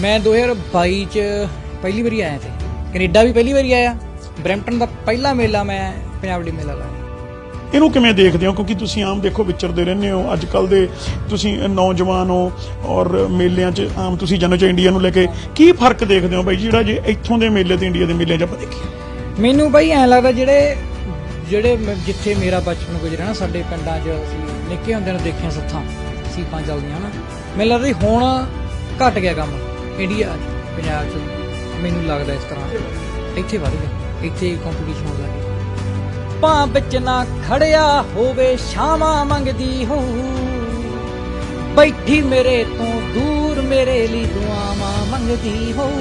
ਮੈਂ 2022 ਚ ਪਹਿਲੀ ਵਾਰੀ ਆਇਆ ਤੇ ਕੈਨੇਡਾ ਵੀ ਪਹਿਲੀ ਵਾਰੀ ਆਇਆ। ਬਰੈਂਪਟਨ ਦਾ ਪਹਿਲਾ ਮੇਲਾ ਮੈਂ ਪੰਜਾਬ ਦੀ ਮੇਲਾ ਲਾਇਆ। ਇਹਨੂੰ ਕਿਵੇਂ ਦੇਖਦੇ ਹੋ? ਕਿਉਂਕਿ ਤੁਸੀਂ ਆਮ ਦੇਖੋ ਵਿਚਰਦੇ ਰਹਿੰਦੇ ਹੋ। ਅੱਜ ਕੱਲ ਦੇ ਤੁਸੀਂ ਨੌਜਵਾਨ ਹੋ ਔਰ ਮੇਲਿਆਂ 'ਚ ਆਮ ਤੁਸੀਂ ਜਨੋ ਚ ਇੰਡੀਆ ਨੂੰ ਲੈ ਕੇ ਕੀ ਫ਼ਰਕ ਦੇਖਦੇ ਹੋ ਬਾਈ? ਜਿਹੜਾ ਜੇ ਇੱਥੋਂ ਦੇ ਮੇਲੇ ਤੇ ਇੰਡੀਆ ਦੇ ਮੇਲਿਆਂ 'ਚ ਆਪਾਂ ਦੇਖੀਏ। ਮੈਨੂੰ ਬਈ ਐਂ ਲੱਗਦਾ ਜਿਹੜੇ ਜਿਹੜੇ ਜਿੱਥੇ ਮੇਰਾ ਬਚਪਨ ਗੁਜ਼ਰਿਆ ਨਾ ਸਾਡੇ ਪਿੰਡਾਂ 'ਚ ਅਸੀਂ ਨਿੱਕੇ ਹੁੰਦੇ ਨੂੰ ਦੇਖਿਆ ਸੱਥਾਂ ਸੀਪਾਂ ਚੱਲਦੀਆਂ ਨਾ। ਮੈਨੂੰ ਲੱਗਦਾ ਹੁਣ ਘਟ ਗਿਆ ਕੰਮ। ਇੰਡੀਆ 'ਚ ਪੰਜਾਬ 'ਚ। ਮੈਨੂੰ ਲੱਗਦਾ ਇਸ ਤਰ੍ਹਾਂ। ਇੱਥੇ ਵੱਧ ਗਿਆ। ਇੱਥੇ ਕੰਪੀਟੀਸ਼ਨ ਹੋਣ ਲੱਗ ਭਾਂ ਵਿੱਚ ਨਾ ਖੜਿਆ ਹੋਵੇ ਸ਼ਾਮਾਂ ਮੰਗਦੀ ਹੋ। ਬੈਠੀ ਮੇਰੇ ਤੋਂ ਦੂਰ, ਮੇਰੇ ਲਈ ਦੁਆਵਾਂ ਮੰਗਦੀ ਹੋ।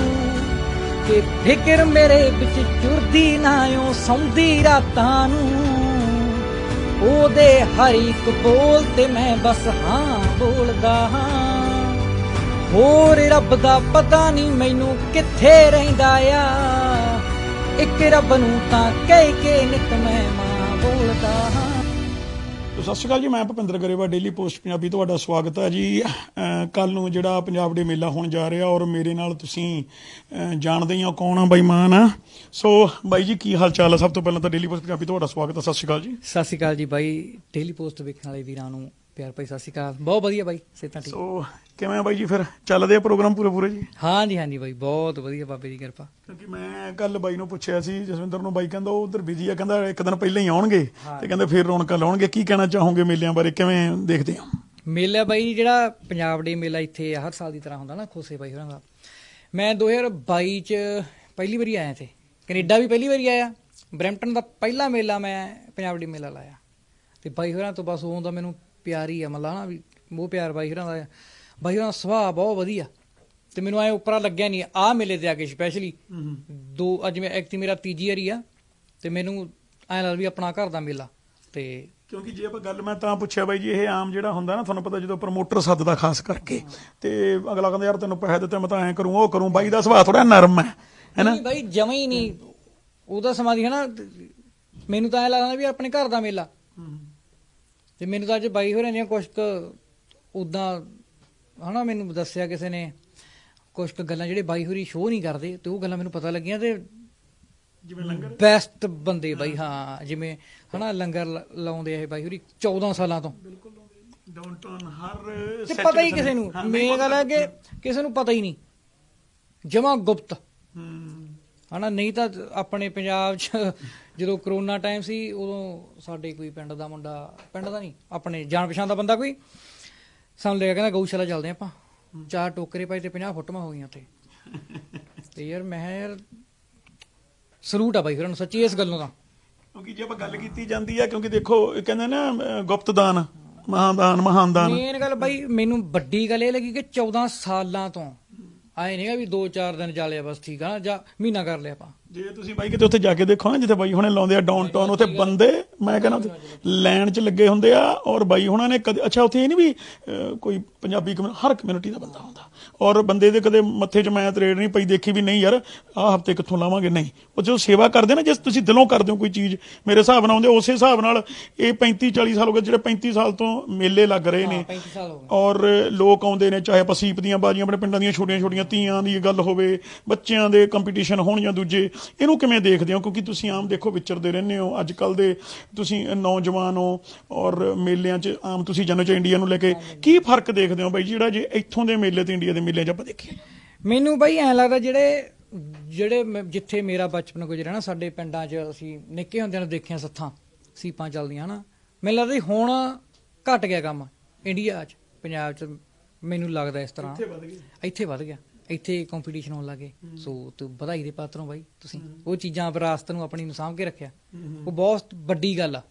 ਕਿ ਫਿਕਰ ਮੇਰੇ ਵਿੱਚ ਚੁਰਦੀ ਨਾ ਓ ਸੌਂਦੀ ਰਾਤਾਂ ਨੂੰ। ਉਹਦੇ ਹਰ ਇੱਕ ਬੋਲ ਤੇ ਮੈਂ ਬਸ ਹਾਂ ਬੋਲਦਾ ਹਾਂ। ਹੋਰ ਰੱਬ ਦਾ ਪਤਾ ਨਹੀਂ ਮੈਨੂੰ ਕਿੱਥੇ ਰਹਿੰਦਾ ਆ। ਇੱਕ ਰੱਬ ਨੂੰ ਤਾਂ ਕਹਿ ਕੇ ਨਿਤ ਮੈਂ ਮਾਂ ਬੋਲਦਾ ਹਾਂ। ਸਤਿ ਸ਼੍ਰੀ ਅਕਾਲ ਜੀ ਮੈਂ ਭੁਪਿੰਦਰ ਗਰੇਵਾ ਡੇਲੀ ਪੋਸਟ ਪੰਜਾਬੀ ਤੁਹਾਡਾ ਸਵਾਗਤ ਹੈ ਜੀ। ਕੱਲ ਨੂੰ ਜਿਹੜਾ ਪੰਜਾਬ ਦੇ ਮੇਲਾ ਹੋਣ ਜਾ ਰਿਹਾ ਔਰ ਮੇਰੇ ਨਾਲ ਤੁਸੀਂ ਜਾਣਦੇ ਹੀ ਹੋ ਕੌਣ ਆ ਬਾਈ ਮਾਨ। ਆ ਸੋ ਬਾਈ ਜੀ ਕੀ ਹਾਲ ਚਾਲ ਹੈ ਸਭ ਤੋਂ ਪਹਿਲਾਂ ਤਾਂ ਡੇਲੀ ਪੋਸਟ ਪੰਜਾਬੀ ਤੁਹਾਡਾ ਸਵਾਗਤ ਹੈ। ਸਤਿ ਸ਼੍ਰੀ ਅਕਾਲ ਜੀ। ਸਤਿ ਸ਼੍ਰੀ ਅਕਾਲ ਜੀ ਬਾਈ। ਡੇਲੀ ਪੋਸਟ ਵੇਖਣ ਵਾਲੇ ਵੀਰਾਂ ਨੂੰ ਪਿਆਰ ਭਾਈ ਸਤਿ ਸ਼੍ਰੀ ਅਕਾਲ। ਬਹੁਤ ਵਧੀਆ ਬਾਈ ਸਿਹਤਾਂ ਠੀਕ? ਸੋ ਕਿਵੇਂ ਬਾਈ ਜੀ ਫਿਰ? ਚੱਲਦੇ ਆ ਪ੍ਰੋਗਰਾਮ ਪੂਰੇ ਪੂਰੇ ਜੀ? ਹਾਂਜੀ ਹਾਂਜੀ ਬਾਈ ਬਹੁਤ ਵਧੀਆ ਬਾਬੇ ਦੀ ਕਿਰਪਾ। ਕਿਉਂਕਿ ਮੈਂ ਕੱਲ ਬਾਈ ਨੂੰ ਪੁੱਛਿਆ ਸੀ ਜਸਵਿੰਦਰ ਨੂੰ ਬਾਈ ਕਹਿੰਦਾ ਉਹ ਉਧਰ ਬਿਜ਼ੀ ਆ ਕਹਿੰਦਾ ਇੱਕ ਦਿਨ ਪਹਿਲਾਂ ਹੀ ਆਉਣਗੇ। ਤੇ ਕਹਿੰਦੇ ਫਿਰ ਰੌਣਕਾਂ ਲਾਉਣਗੇ। ਕੀ ਕਹਿਣਾ ਚਾਹੋਗੇ ਮੇਲਿਆਂ ਬਾਰੇ? ਕਿਵੇਂ ਦੇਖਦੇ ਹੋ? ਮੇਲਾ ਬਾਈ ਜਿਹੜਾ ਪੰਜਾਬ ਡੇ ਮੇਲਾ ਇੱਥੇ ਹਰ ਸਾਲ ਦੀ ਤਰ੍ਹਾਂ ਹੁੰਦਾ ਨਾ ਖੋਸੇ ਬਾਈ ਹੋਰਾਂ ਦਾ। ਮੈਂ 2022 ਚ ਪਹਿਲੀ ਵਾਰੀ ਆਇਆ ਤੇ ਕੈਨੇਡਾ ਵੀ ਪਹਿਲੀ ਵਾਰੀ ਆਇਆ। ਬਰੈਂਪਟਨ ਦਾ ਪਹਿਲਾ ਮੇਲਾ ਮੈਂ ਪੰਜਾਬ ਡੇ ਮੇਲਾ ਲਾਇਆ। ਤੇ ਬਾਈ ਹੋਰਾਂ ਤੋਂ ਬਸ ਉਦੋਂ ਦਾ ਮੈਨੂੰ ਪਿਆਰ ਆ ਮਤਲਬ ਨਾ ਵੀ ਉਹ ਪਿਆਰ ਬਾਈ ਹੋਰਾਂ ਦਾ। ਬਾਈ ਹੋਰਾਂ ਦਾ ਸੁਭਾਅ ਬਹੁਤ ਵਧੀਆ। ਤੇ ਮੈਨੂੰ ਐ ਉੱਪਰਾ ਲੱਗਿਆ ਨਹੀਂ ਆ ਮੇਲੇ ਤੇ ਆ ਕੇ ਸਪੈਸ਼ਲੀ ਦੋ ਅੱਜ ਮੈਂ ਐਕਟੀ ਮੇਰਾ ਤੀਜੀ ਵਾਰੀ ਆ ਤੇ ਮੈਨੂੰ ਐ ਲੱਗਦਾ ਵੀ ਆਪਣਾ ਘਰ ਦਾ ਮੇਲਾ ਤੇ ਕਿਉਂਕਿ ਜੇ ਆਪਾਂ ਗੱਲ ਮੈਂ ਤਾਂ ਪੁੱਛਿਆ ਬਾਈ ਜੀ ਇਹ ਆਮ ਜਿਹੜਾ ਹੁੰਦਾ ਨਾ ਤੁਹਾਨੂੰ ਪਤਾ ਜਦੋਂ ਪ੍ਰਮੋਟਰ ਸੱਦਦਾ ਖਾਸ ਕਰਕੇ ਤੇ ਅਗਲਾ ਕਹਿੰਦਾ ਯਾਰ ਤੈਨੂੰ ਪੈਸੇ ਦਿੱਤੇ ਮੈਂ ਤਾਂ ਐਂ ਕਰੂੰ ਉਹ ਕਰੂੰ। ਬਾਈ ਦਾ ਸੁਭਾਅ ਥੋੜਾ ਨਰਮ ਹੈ ਹੈਨਾ ਨਹੀਂ ਬਾਈ ਜਮਾ ਹੀ ਨਹੀਂ। ਉਹਦਾ ਸਮਾਧੀ ਹੈ ਨਾ ਮੈਨੂੰ ਤਾਂ ਐ ਲੱਗਦਾ ਵੀ ਆਪਣੇ ਘਰ ਦਾ ਮੇਲਾ। ਤੇ ਮੈਨੂੰ ਤਾਂ ਅੱਜ ਬਾਈ ਹੋਰਾਂ ਦੀਆਂ ਕੁਝ ਕੁ ਉਦਾਂ ਹਨਾ ਮੈਨੂੰ ਦੱਸਿਆ ਕਿਸੇ ਨੇ ਕੁਝ ਕੁ ਗੱਲਾਂ ਜਿਹੜੇ ਬਾਈ ਹੋਰੀ ਸ਼ੋਅ ਨਹੀਂ ਕਰਦੇ ਤੇ ਉਹ ਗੱਲਾਂ ਮੈਨੂੰ ਪਤਾ ਲੱਗੀਆਂ ਤੇ ਜਿਵੇਂ ਲੰਗਰ? ਬੈਸਟ ਬੰਦੇ ਬਾਈ ਹਾਂ ਜਿਵੇਂ ਹਨਾ ਲੰਗਰ ਲਾਉਂਦੇ ਆ ਇਹ ਬਾਈ ਹੋਰੀ 14 ਸਾਲਾਂ ਤੋਂ। ਬਿਲਕੁਲ ਡਾਊਨਟਾਊਨ ਹਰ ਤੇ ਪਤਾ ਹੀ ਕਿਸੇ ਨੂੰ ਮੇਨ ਗੱਲ ਹੈ ਕਿ ਕਿਸੇ ਨੂੰ ਪਤਾ ਹੀ ਨਹੀਂ। ਜਮਾ ਗੁਪਤ। ਹੂੰ। ਹਨਾ ਨਹੀਂ ਤਾਂ ਆਪਣੇ ਪੰਜਾਬ 'ਚ ਜਦੋਂ ਕਰੋਨਾ ਟਾਈਮ ਸੀ ਉਦੋਂ ਸਾਡੇ ਕੋਈ ਪਿੰਡ ਦਾ ਮੁੰਡਾ ਪਿੰਡ ਦਾ ਨਹੀਂ ਆਪਣੇ ਜਾਣ ਪਛਾਣ ਦਾ ਬੰਦਾ ਕੋਈ ਸਾਨੂੰ ਲੈ ਕਹਿੰਦਾ ਗਊਸ਼ਾਲਾ ਚੱਲਦੇ ਆਪਾਂ। ਚਾਰ ਟੋਕਰੇ ਪਾਏ ਤੇ 50 ਫੁੱਟਾਂ ਹੋ ਗਈਆਂ ਉੱਥੇ। ਤੇ ਯਾਰ ਮੈਂ ਯਾਰ ਸਲੂਟ ਆ ਬਾਈ ਫਿਰ ਸੱਚੀ ਇਸ ਗੱਲੋਂ ਤਾਂ। ਕਿਉਂਕਿ ਜੇ ਆਪਾਂ ਗੱਲ ਕੀਤੀ ਜਾਂਦੀ ਹੈ ਕਿਉਂਕਿ ਦੇਖੋ ਇਹ ਕਹਿੰਦੇ ਨਾ ਅਹ, ਗੁਪਤ ਦਾਨ ਮਹਾਦਾਨ ਮਹਾਨ ਦਾਨ ਮੇਨ ਗੱਲ ਬਾਈ ਮੈਨੂੰ ਵੱਡੀ ਗੱਲ ਇਹ ਲੱਗੀ ਕਿ 14 ਸਾਲਾਂ ਤੋਂ ਆਏ ਨਹੀਂਗਾ ਵੀ 2-4 ਦਿਨ ਜਾ ਲਿਆ ਬਸ ਠੀਕ ਆ ਜਾਂ ਮਹੀਨਾ ਕਰ ਲਿਆ ਆਪਾਂ। ਜੇ ਤੁਸੀਂ ਬਾਈ ਕਿਤੇ ਉੱਥੇ ਜਾ ਕੇ ਦੇਖੋ ਨਾ ਜਿੱਥੇ ਬਾਈ ਹੁਣੇ ਲਾਉਂਦੇ ਆ ਡਾਊਨਟਾਊਨ ਉੱਥੇ ਬੰਦੇ ਮੈਂ ਕਹਿੰਦਾ ਲਾਈਨ 'ਚ ਲੱਗੇ ਹੁੰਦੇ ਆ ਔਰ ਬਾਈ ਹੁਣਾਂ ਨੇ ਕਦੇ ਅੱਛਾ ਉੱਥੇ ਇਹ ਨਹੀਂ ਵੀ ਅਹ, ਕੋਈ ਪੰਜਾਬੀ ਕਮਿਊਨ- ਹਰ ਕਮਿਊਨਿਟੀ ਦਾ ਬੰਦਾ ਹੁੰਦਾ। ਔਰ ਬੰਦੇ ਦੇ ਕਦੇ ਮੱਥੇ 'ਚ ਮੈਂ ਤਰੇੜ ਨਹੀਂ ਪਈ ਦੇਖੀ ਵੀ ਨਹੀਂ ਯਾਰ ਆਹ ਹਫ਼ਤੇ ਕਿੱਥੋਂ ਲਾਵਾਂਗੇ? ਨਹੀਂ। ਉਹ ਜਦੋਂ ਸੇਵਾ ਕਰਦੇ ਨਾ ਜੇ ਤੁਸੀਂ ਦਿਲੋਂ ਕਰਦੇ ਹੋ ਕੋਈ ਚੀਜ਼ ਮੇਰੇ ਹਿਸਾਬ ਨਾਲ ਆਉਂਦੇ ਉਸੇ ਹਿਸਾਬ ਨਾਲ ਇਹ 35 40 ਸਾਲ ਹੋ ਗਏ ਜਿਹੜੇ 35 ਸਾਲ ਤੋਂ ਮੇਲੇ ਲੱਗ ਰਹੇ ਨੇ। 35 ਸਾਲ ਹੋ ਗਏ। ਔਰ ਲੋਕ ਆਉਂਦੇ ਨੇ ਚਾਹੇ ਆਪਾਂ ਸੀਪ ਦੀਆਂ ਬਾਜੀਆਂ ਆਪਣੇ ਪਿੰਡਾਂ ਦੀਆਂ ਛੋਟੀਆਂ ਛੋਟੀਆਂ ਧੀਆਂ ਦੀ ਗੱਲ ਹੋਵੇ ਬੱਚਿਆਂ ਦੇ ਕੰਪੀਟੀਸ਼ਨ ਹੋਣ ਜਾਂ ਦੂਜੇ ਇਹਨੂੰ ਕਿਵੇਂ ਦੇਖਦੇ ਹੋ? ਕਿਉਂਕਿ ਤੁਸੀਂ ਆਮ ਦੇਖੋ ਵਿਚਰਦੇ ਰਹਿੰਦੇ ਹੋ। ਅੱਜ ਕੱਲ ਦੇ ਤੁਸੀਂ ਨੌਜਵਾਨ ਹੋ ਔਰ ਮੇਲਿਆਂ 'ਚ ਆਮ ਤੁਸੀਂ ਜਨੋ ਚ ਇੰਡੀਆ ਨੂੰ ਲੈ ਕੇ ਕੀ ਫ਼ਰਕ ਦੇਖਦੇ ਹੋ ਬਾਈ ਜਿਹੜਾ ਜੇ ਇੱਥੋਂ ਦੇ ਮੇਲੇ ਤੇ ਇੰਡੀਆ ਦੇ ਮੇਲੇ 'ਚ ਆਪਾਂ ਦੇਖੀਏ ਮੈਨੂੰ ਬਈ ਐਂ ਲੱਗਦਾ ਜਿਹੜੇ ਜਿਹੜੇ ਮੈਂ- ਜਿੱਥੇ ਮੇਰਾ ਬਚਪਨ ਗੁਜ਼ਰਿਆ ਨਾ ਸਾਡੇ ਪਿੰਡਾਂ 'ਚ ਅਸੀਂ ਨਿੱਕੇ ਹੁੰਦਿਆਂ ਨੂੰ ਦੇਖਿਆ ਸੱਥਾਂ ਸੀਪਾਂ ਚੱਲਦੀਆਂ ਨਾ ਮੈਨੂੰ ਲੱਗਦਾ ਹੁਣ ਘਟ ਗਿਆ ਕੰਮ ਇੰਡੀਆ 'ਚ ਪੰਜਾਬ 'ਚ ਮੈਨੂੰ ਲੱਗਦਾ ਇਸ ਤਰ੍ਹਾਂ। ਵੱਧ ਗਏ ਇੱਥੇ ਵੱਧ ਗਿਆ। ਇੱਥੇ ਕੰਪੀਟੀਸ਼ਨ ਹੋਣ ਲੱਗੇ ਸੋ ਤੂੰ ਵਧਾਈ ਦੇ ਪਾਤਰੋਂ ਬਾਈ ਤੁਸੀਂ। ਉਹ ਚੀਜ਼ਾਂ ਵਿਰਾਸਤ ਨੂੰ ਆਪਣੀ ਨੂੰ ਸਾਂਭ ਕੇ ਰੱਖਿਆ। ਉਹ ਬਹੁਤ ਵੱਡੀ ਗੱਲ ਆ।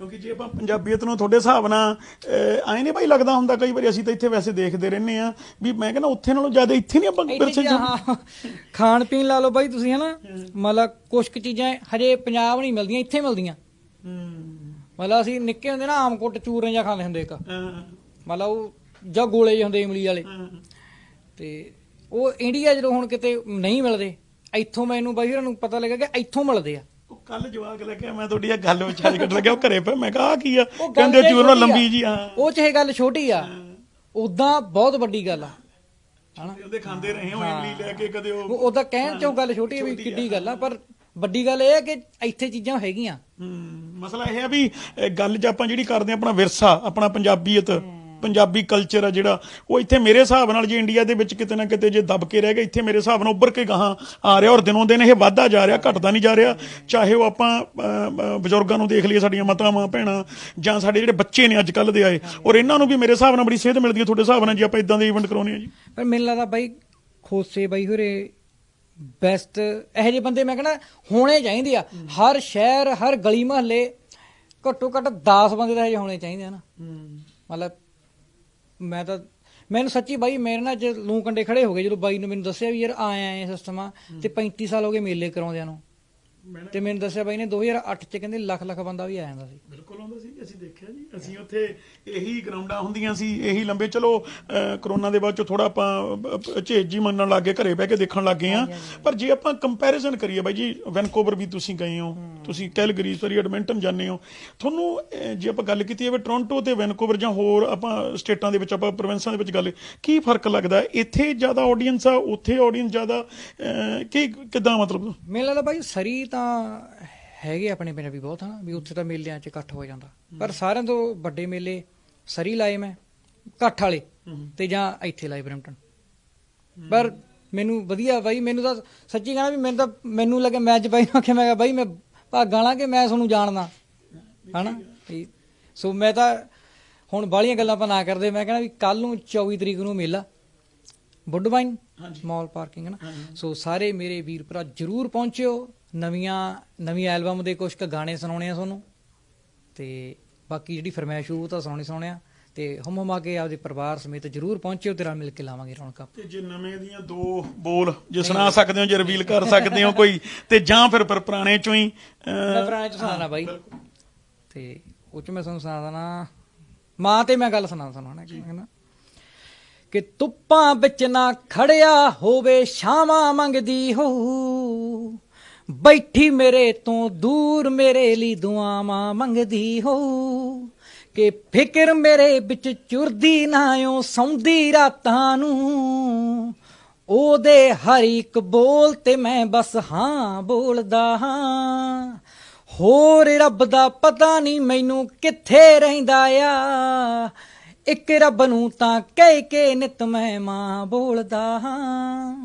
ਕਿਉਂਕਿ ਜੇ ਆਪਾਂ ਪੰਜਾਬੀਅਤ ਨੂੰ ਤੁਹਾਡੇ ਹਿਸਾਬ ਨਾਲ ਐਂ ਨਹੀਂ ਭਾਈ ਲੱਗਦਾ ਹੁੰਦਾ ਕਈ ਵਾਰੀ ਅਸੀਂ ਤਾਂ ਇੱਥੇ ਵੈਸੇ ਦੇਖਦੇ ਰਹਿੰਦੇ ਆ ਵੀ ਮੈਂ ਕਹਿੰਦਾ ਉੱਥੇ ਨਾਲੋਂ ਜ਼ਿਆਦਾ ਇੱਥੇ ਨਹੀਂ ਆਪਾਂ ਵਿਰਸੇ ਚ ਖਾਣ ਪੀਣ ਲਾ ਲਓ ਬਾਈ ਤੁਸੀਂ ਹਨਾ। ਮਤਲਬ ਕੁਝ ਕੁ ਚੀਜ਼ਾਂ ਹਜੇ ਪੰਜਾਬ ਨਹੀਂ ਮਿਲਦੀਆਂ ਇੱਥੇ ਮਿਲਦੀਆਂ। ਹੂੰ। ਮਤਲਬ ਅਸੀਂ ਨਿੱਕੇ ਹੁੰਦੇ ਨਾ ਆਮਕੋਟ ਚੂਰਨ ਜਾਂ ਖਾਂਦੇ ਹੁੰਦੇ ਇੱਕ। ਹਾਂ, ਮਤਲਬ ਉਹ ਜਾਂ ਗੋਲੇ ਜਿਹੇ ਹੁੰਦੇ ਇਮਲੀ ਵਾਲੇ। ਤੇ ਉਹ ਇੰਡੀਆ ਜਦੋਂ ਹੁਣ ਕਿਤੇ ਨਹੀਂ ਮਿਲਦੇ ਇੱਥੋਂ ਮੈਨੂੰ ਬਾਈ ਹੋਰਾਂ ਨੂੰ ਪਤਾ ਲੱਗਾ ਕਿ ਇੱਥੋਂ ਮਿਲਦੇ ਆ। ਕੱਲ ਜਵਾਕ ਲੱਗਿਆ ਮੈਂ ਤੁਹਾਡੀ ਇਹ ਗੱਲ ਵਿੱਚ ਅੱਜ ਕੱਢ ਲੱਗਿਆ ਉਹ ਘਰੇ ਪਿਆ ਮੈਂ ਕਿਹਾ ਆਹ ਕੀ ਆ? ਉਹ ਗੱਲ ਕਹਿੰਦੇ ਤੇ ਛੋਟੀ ਆ। ਲੰਬੀ ਜੀ ਹਾਂ। ਉਹ ਚਾਹੇ ਗੱਲ ਛੋਟੀ ਆ। ਉਦਾਂ ਬਹੁਤ ਵੱਡੀ ਗੱਲ ਆ। ਹਨਾ? ਉਹਦੇ ਖਾਂਦੇ ਰਹੇ ਹੋ ਇਮਲੀ ਲੈ ਕੇ ਕਦੇ ਉਹ ਉਹ ਉਹਦਾ ਕਹਿਣ ਚੋਂ ਗੱਲ ਛੋਟੀ ਹੈ ਵੀ ਕਿੱਡੀ ਗੱਲ ਆ ਪਰ ਵੱਡੀ ਗੱਲ ਇਹ ਹੈ ਕਿ ਇੱਥੇ ਚੀਜ਼ਾਂ ਹੈਗੀਆਂ। ਹਮ, ਮਸਲਾ ਇਹ ਹੈ ਵੀ ਇਹ ਗੱਲ 'ਚ ਆਪਾਂ ਜਿਹੜੀ ਕਰਦੇ ਆ ਆਪਣਾ ਵਿਰਸਾ ਆਪਣਾ ਪੰਜਾਬੀਅਤ ਪੰਜਾਬੀ ਕਲਚਰ ਆ ਜਿਹੜਾ ਉਹ ਇੱਥੇ ਮੇਰੇ ਹਿਸਾਬ ਨਾਲ ਜੇ ਇੰਡੀਆ ਦੇ ਵਿੱਚ ਕਿਤੇ ਨਾ ਕਿਤੇ ਜੇ ਦਬ ਕੇ ਰਹਿ ਗਿਆ ਇੱਥੇ ਮੇਰੇ ਹਿਸਾਬ ਨਾਲ ਉੱਭਰ ਕੇ ਗਾਹਾਂ ਆ ਰਿਹਾ ਔਰ ਦਿਨੋਂ ਦਿਨ ਇਹ ਵੱਧਦਾ ਜਾ ਰਿਹਾ ਘਟਦਾ ਨਹੀਂ ਜਾ ਰਿਹਾ। ਚਾਹੇ ਉਹ ਆਪਾਂ ਬਜ਼ੁਰਗਾਂ ਨੂੰ ਦੇਖ ਲਈਏ ਸਾਡੀਆਂ ਮਾਤਾਵਾਂ ਭੈਣਾਂ ਜਾਂ ਸਾਡੇ ਜਿਹੜੇ ਬੱਚੇ ਨੇ ਅੱਜ ਕੱਲ ਦੇ ਆਏ ਔਰ ਇਹਨਾਂ ਨੂੰ ਵੀ ਮੇਰੇ ਹਿਸਾਬ ਨਾਲ ਬੜੀ ਸੇਧ ਮਿਲਦੀ ਹੈ ਤੁਹਾਡੇ ਹਿਸਾਬ ਨਾਲ ਜੇ ਆਪਾਂ ਇਦਾਂ ਦੇ ਇਵੈਂਟ ਕਰਾਉਨੇ ਆ ਜੀ। ਪਰ ਮੈਨੂੰ ਲੱਗਦਾ ਬਾਈ ਖੋਸੇ ਬਾਈ ਹੋਰੇ ਬੈਸਟ ਇਹੋ ਜਿਹੇ ਬੰਦੇ ਮੈਂ ਕਹਿੰਦਾ ਹੋਣੇ ਚਾਹੀਦੇ ਆ। ਹਰ ਸ਼ਹਿਰ ਹਰ ਗਲੀ ਮਹੱਲੇ ਘੱਟੋ ਘੱਟ 10 ਬੰਦੇ ਤਾਂ ਇਹੋ ਜਿਹੇ ਹੋਣੇ ਚਾਹੀਦੇ ਆ ਨਾ। ਮਤਲਬ ਮੈਂ ਤਾਂ ਮੈਨੂੰ ਸੱਚੀ ਬਾਈ ਮੇਰੇ ਨਾਲ ਜੇ ਲੂ ਕੰਡੇ ਖੜੇ ਹੋ ਗਏ ਜਦੋਂ ਬਾਈ ਨੇ ਮੈਨੂੰ ਦੱਸਿਆ ਵੀ ਯਾਰ ਆਏ ਆਏ ਸਿਸਟਮ ਆ ਤੇ 35 ਸਾਲ ਹੋ ਗਏ ਮੇਲੇ ਕਰਾਉਂਦਿਆਂ ਨੂੰ। ਤੇ ਮੈਨੂੰ ਦੱਸਿਆ ਬਾਈ ਨੇ 2008 ਚ ਕਹਿੰਦੇ ਲੱਖ ਲੱਖ ਬੰਦਾ ਵੀ ਆ ਜਾਂਦਾ ਸੀ। ਬਿਲਕੁਲ। ਆਉਂਦਾ ਸੀ ਅਸੀਂ ਦੇਖਿਆ ਜੀ। ਅਸੀਂ ਉੱਥੇ ਇਹੀ ਗਰਾਊਂਡਾਂ ਹੁੰਦੀਆਂ ਸੀ ਇਹੀ ਲੰਬੇ। ਚਲੋ ਕਰੋਨਾ ਦੇ ਬਾਅਦ ਚ ਥੋੜਾ ਆਪਾਂ ਝੇਜ ਜੀ ਮੰਨਣ ਲੱਗੇ ਘਰੇ ਬਹਿ ਕੇ ਦੇਖਣ ਲੱਗੇ ਆ ਪਰ ਜੇ ਆਪਾਂ ਕੰਪੈਰੀਜ਼ਨ ਕਰੀਏ ਬਾਈ ਜੀ ਵੈਨਕੂਵਰ ਵੀ ਤੁਸੀਂ ਗਏ ਹੋ ਤੁਸੀਂ ਕੈਲਗਰੀ ਸਰੀ ਐਡਮਿੰਟਨ ਜਾਂਦੇ ਹੋ। ਤੁਹਾਨੂੰ ਜੇ ਆਪਾਂ ਗੱਲ ਕੀਤੀ ਹੈ ਟੋਰਾਂਟੋ ਤੇ ਵੈਨਕੂਵਰ ਜਾਂ ਹੋਰ ਆਪਾਂ ਸਟੇਟਾਂ ਦੇ ਵਿੱਚ ਆਪਾਂ ਪ੍ਰੋਵਿੰਸਾਂ ਦੇ ਵਿੱਚ ਗੱਲ ਕੀ ਫ਼ਰਕ ਲੱਗਦਾ? ਇੱਥੇ ਜ਼ਿਆਦਾ ਆਡੀਅנס ਆ ਉੱਥੇ ਆਡੀਅנס ਜ਼ਿਆਦਾ ਕੀ ਕਿਦਾਂ ਮਤਲਬ? ਮੈਨੂੰ ਲੱਗਦਾ ਬਾਈ ਸਰੀ ਤਾਂ ਹੈਗੇ ਆਪਣੇ ਪੰਜਾਬੀ ਬਹੁਤ ਹਨਾ ਵੀ ਉੱਥੇ ਤਾਂ ਮੇਲਿਆਂ 'ਚ ਇਕੱਠ ਹੋ ਜਾਂਦਾ। ਪਰ ਸਾਰਿਆਂ ਤੋਂ ਵੱਡੇ ਮੇਲੇ ਸਰੀ ਲਾਏ ਮੈਂ ਇਕੱਠ ਵਾਲੇ ਤੇ ਜਾਂ ਇੱਥੇ ਲਾਏ ਬਰੈਂਪਟਨ ਪਰ ਮੈਨੂੰ ਵਧੀਆ ਬਾਈ ਮੈਨੂੰ ਤਾਂ ਸੱਚੀ ਕਹਿਣਾ ਵੀ ਮੈਨੂੰ ਤਾਂ ਮੈਨੂੰ ਲੱਗੇ ਮੈਂ ਅੱਜ ਬਾਈ ਨੂੰ ਆਖਿਆ ਮੈਂ ਕਿਹਾ ਬਾਈ ਮੈਂ ਭਾਗਾਂ ਵਾਲਾ ਕਿ ਮੈਂ ਤੁਹਾਨੂੰ ਜਾਣਦਾ ਹਨਾ? ਸੋ ਮੈਂ ਤਾਂ ਹੁਣ ਬਾਹਲੀਆਂ ਗੱਲਾਂ ਆਪਾਂ ਨਾ ਕਰਦੇ ਮੈਂ ਕਹਿੰਦਾ ਵੀ ਕੱਲ ਨੂੰ 24 ਤਰੀਕ ਨੂੰ ਮੇਲਾ ਵੁੱਡਵਾਈਨ ਮਾਲ ਪਾਰਕਿੰਗ ਹੈ ਨਾ ਸੋ ਸਾਰੇ ਮੇਰੇ ਵੀਰ ਭਰਾ ਜਰੂਰ ਪਹੁੰਚਿਓ ਨਵੀਆਂ ਨਵੀਂ ਐਲਬਮ ਦੇ ਕੁਝ ਕੁ ਗਾਣੇ ਸੁਣਾਉਣੇ ਆ ਤੁਹਾਨੂੰ। ਤੇ ਬਾਕੀ ਜਿਹੜੀ ਫਰਮਾਇਸ਼ ਉਹ ਤਾਂ ਸੁਣਾਉਣੀ ਸੁਣਾਉਣੇ ਆ। ਤੇ ਹਮ ਹਮਾ ਕੇ ਆਪਦੇ ਪਰਿਵਾਰ ਸਮੇਤ ਜਰੂਰ ਪਹੁੰਚਿਓ ਤੇਰਾ ਮਿਲ ਕੇ ਲਾਵਾਂਗੇ ਰੌਣਕਾਂ ਤੇ ਜੇ ਨਵੇਂ ਦੀਆਂ ਦੋ ਬੋਲ ਜੇ ਸੁਣਾ ਸਕਦੇ ਹੋ ਜੇ ਰਿਵੀਲ ਕਰ ਸਕਦੇ ਹੋ ਕੋਈ ਤੇ ਜਾਂ ਫਿਰ ਫਿਰ ਪੁਰਾਣੇ ਚੋਂ ਹੀ ਪੁਰਾਣੇ ਚ ਸੁਣਾਣਾ ਬਾਈ। ਤੇ ਉਹ ਚ ਮੈਂ ਤੁਹਾਨੂੰ ਸੁਣਾ ਦਣਾ। ਮਾਂ ਤੇ ਮੈਂ ਗੱਲ ਸੁਣਾ ਕਿ ਹਨਾ ਕਿ ਤੁੱਪਾਂ ਵਿੱਚ ਨਾ ਖੜਿਆ ਹੋਵੇ ਛਾਵਾਂ ਮੰਗਦੀ ਹੋ ਬੈਠੀ ਮੇਰੇ ਤੋਂ ਦੂਰ ਮੇਰੇ ਲਈ ਦੁਆਵਾਂ ਮੰਗਦੀ ਹੋ। ਕਿ ਫਿਕਰ ਮੇਰੇ ਵਿੱਚ ਚੁਰਦੀ ਨਾ ਓ ਸੌਂਦੀ ਰਾਤਾਂ ਨੂੰ। ਉਹਦੇ ਹਰ ਇੱਕ ਬੋਲ ਤੇ ਮੈਂ ਬਸ ਹਾਂ ਬੋਲਦਾ ਹਾਂ। ਹੋਰ ਰੱਬ ਦਾ ਪਤਾ ਨਹੀਂ ਮੈਨੂੰ ਕਿੱਥੇ ਰਹਿੰਦਾ ਆ। ਇੱਕ ਰੱਬ ਨੂੰ ਤਾਂ ਕਹਿ ਕੇ ਨਿਤ ਮੈਂ ਮਾਂ ਬੋਲਦਾ ਹਾਂ।